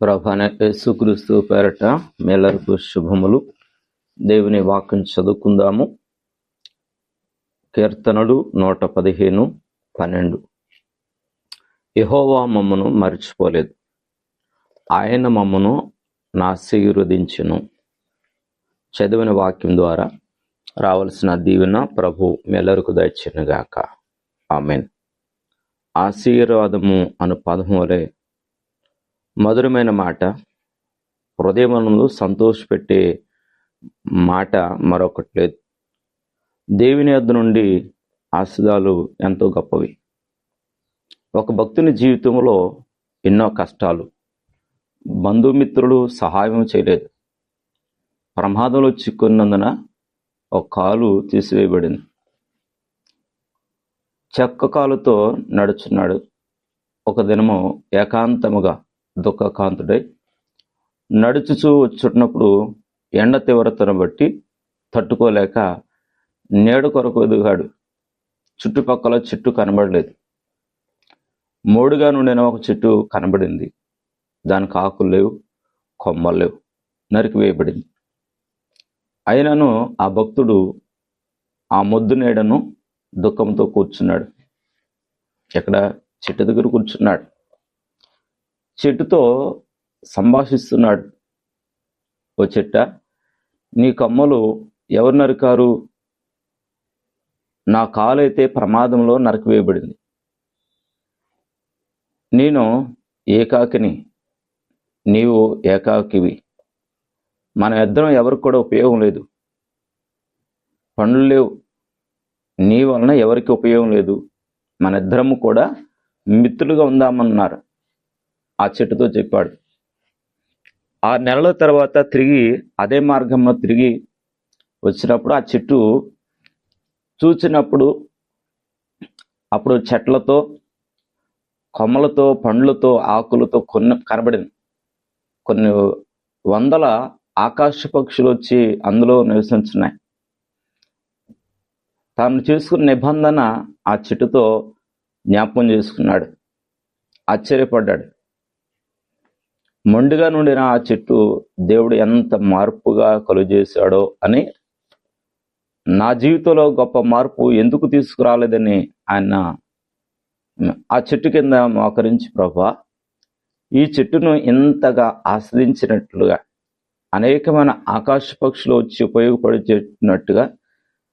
ప్రభాన యేసుక్రీస్తు పేరట మేలరకు శుభములు. దేవుని వాక్యం చదువుకుందాము. కీర్తనలు నూట పదిహేను పన్నెండు. యహోవా మమ్మను మర్చిపోలేదు. ఆయన మమ్మను నాశీర్వదించును చదివిన వాక్యం ద్వారా రావలసిన దీవెన ప్రభు మెల్లరకు దయచినగాక ఆమెన్. ఆశీర్వాదము అను పదము వలె మధురమైన మాట హృదయమునందు సంతోషపెట్టే మాట మరొకటి లేదు. దేవుని యొద్ నుండి ఆశీర్వాదాలు ఎంతో గొప్పవి. ఒక భక్తుని జీవితంలో ఎన్నో కష్టాలు బంధుమిత్రులు సహాయం చేయలేదు. ప్రమాదంలో చిక్కున్నందున ఒక కాలు తీసివేయబడింది. చెక్క కాలుతో నడుచున్నాడు. ఒక దినము ఏకాంతముగా దుఃఖకాంతుడై నడుచుచూ వచ్చున్నప్పుడు ఎండ తీవ్రతను బట్టి తట్టుకోలేక నేడు కొరకు ఎదుగాడు. చుట్టుపక్కల చెట్టు కనబడలేదు. మూడుగా నుండిన ఒక చెట్టు కనబడింది. దానికి ఆకులు లేవు కొమ్మలు లేవు నరికి వేయబడింది. అయినను ఆ భక్తుడు ఆ మొద్దు నీడను దుఃఖంతో కూర్చున్నాడు. ఎక్కడ? చెట్టు దగ్గర కూర్చున్నాడు. చెట్టుతో సంభాషిస్తున్నాడు. ఓ చెట్ట నీ కమ్మలు ఎవరు నరికారు? నా కాలైతే ప్రమాదంలో నరకవేయబడింది. నేను ఏకాకిని నీవు ఏకాకివి. మన ఇద్దరం ఎవరికి కూడా ఉపయోగం లేదు. పనులు లేవు. నీ వలన ఎవరికి ఉపయోగం లేదు. మన ఇద్దరము కూడా మిత్రులుగా ఉందామన్నారు. ఆ చెట్టుతో చెప్పాడు. ఆ నెలల తర్వాత తిరిగి అదే మార్గంలో తిరిగి వచ్చినప్పుడు ఆ చెట్టు చూచినప్పుడు అప్పుడు చెట్లతో కొమ్మలతో పండ్లతో ఆకులతో కొన్ని కనబడింది. కొన్ని వందల ఆకాశ పక్షులు వచ్చి అందులో నివసించున్నాయి. తాను చేసుకున్న నిబంధన ఆ చెట్టుతో జ్ఞాపకం చేసుకున్నాడు. ఆశ్చర్యపడ్డాడు. మొండిగా నుండిన ఆ చెట్టు దేవుడు ఎంత మార్పుగా కలుగజేశాడో అని నా జీవితంలో గొప్ప మార్పు ఎందుకు తీసుకురాలేదని ఆయన ఆ చెట్టు కింద మోకరించి ప్రభా ఈ చెట్టును ఇంతగా ఆస్వాదించినట్లుగా అనేకమైన ఆకాశ పక్షులు వచ్చి ఉపయోగపడేటట్టుగా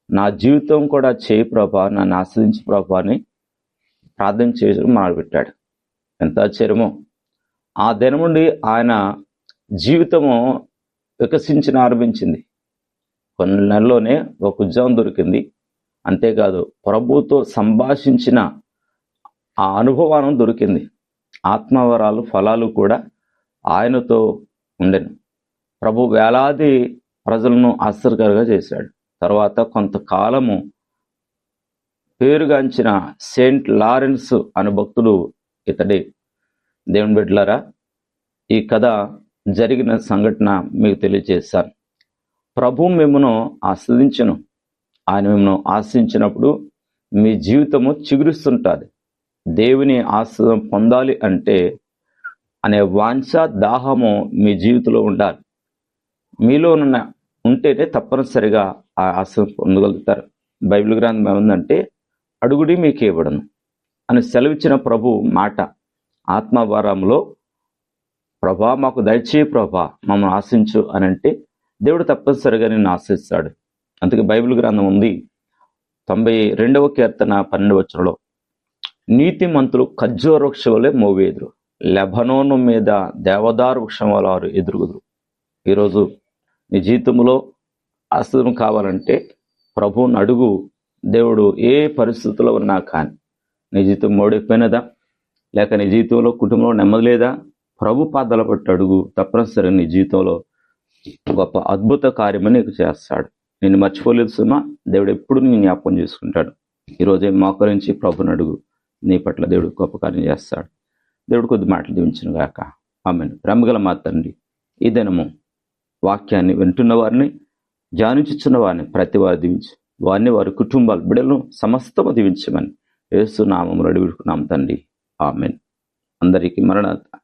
నా జీవితం కూడా చేయి ప్రభా నన్ను ఆస్వాదించి ప్రభా అని ప్రార్థన చేసి మొదలుపెట్టాడు ఎంత ఆశ్చర్యమో. ఆ దినముండి నుండి ఆయన జీవితము వికసించిన ఆరంభించింది. కొన్ని నెలల్లోనే ఒక ఉద్యోగం దొరికింది. అంతేకాదు ప్రభుతో సంభాషించిన ఆ అనుభవానం దొరికింది. ఆత్మవరాలు ఫలాలు కూడా ఆయనతో ఉండెను. ప్రభు వేలాది ప్రజలను ఆశ్చర్యకరంగా చేశాడు. తర్వాత కొంతకాలము పేరుగాంచిన సెయింట్ లారెన్స్ అనే భక్తుడు ఇతడి. దేవుని బిడ్డలారా ఈ కథ జరిగిన సంఘటన మీకు తెలియజేస్తాను. ప్రభు మిమ్మను ఆస్వాదించను. ఆయన మిమ్మను ఆశ్రయించినప్పుడు మీ జీవితము చిగురిస్తుంటుంది. దేవుని ఆశ్రదం పొందాలి అంటే అనే వాంఛ దాహము మీ జీవితంలో ఉండాలి. మీలో ఉన్న ఉంటేనే తప్పనిసరిగా ఆ ఆశ్రయం పొందగలుగుతారు. బైబిల్ గ్రంథం ఏముందంటే అడుగుడి మీకు ఇవ్వడను అని సెలవిచ్చిన ప్రభు మాట. ఆత్మవరంలో ప్రభా మాకు దయచేయి ప్రభా మమ్మల్ని ఆశించు అని అంటే దేవుడు తప్పనిసరిగా నిన్ను ఆశిస్తాడు. అందుకే బైబిల్ గ్రంథం ఉంది తొంభై రెండవ కీర్తన పన్నెండు వచ్చరంలో నీతి మంతులు ఖర్జూర వృక్ష వలె మోవేదురు లెబనోను మీద దేవదారు వృక్షం వారు ఎదురుగుదురు. ఈరోజు నీ జీవితంలో ఆశ్రదం కావాలంటే ప్రభువుని అడుగు దేవుడు ఏ పరిస్థితుల్లో ఉన్నా కానీ నీ జీవితం మోడిపోయినదా? లేక నీ జీవితంలో కుటుంబంలో నెమ్మది లేదా? ప్రభు పాదాల పట్టు అడుగు తప్పనిసరి నీ జీవితంలో గొప్ప అద్భుత కార్యమని నీకు చేస్తాడు. నేను మర్చిపోలేదు సుమా దేవుడు ఎప్పుడు నేను జ్ఞాపకం చేసుకుంటాడు. ఈరోజే మోకరించి ప్రభుని అడుగు నీ పట్ల దేవుడు గొప్ప కార్యం చేస్తాడు. దేవుడు కొద్ది మాటలు దీవించిన గాక. ఆమెను. ప్రేమగల మా తండ్రి ఈ దినము వాక్యాన్ని వింటున్న వారిని ధ్యానించుచున్న వారిని ప్రతి వారు దీవించు. వారిని వారి కుటుంబాలు బిడలను సమస్తము దీవించమని ఏసు నామములు తండ్రి. ఆమెన్. అందరికీ మరణాత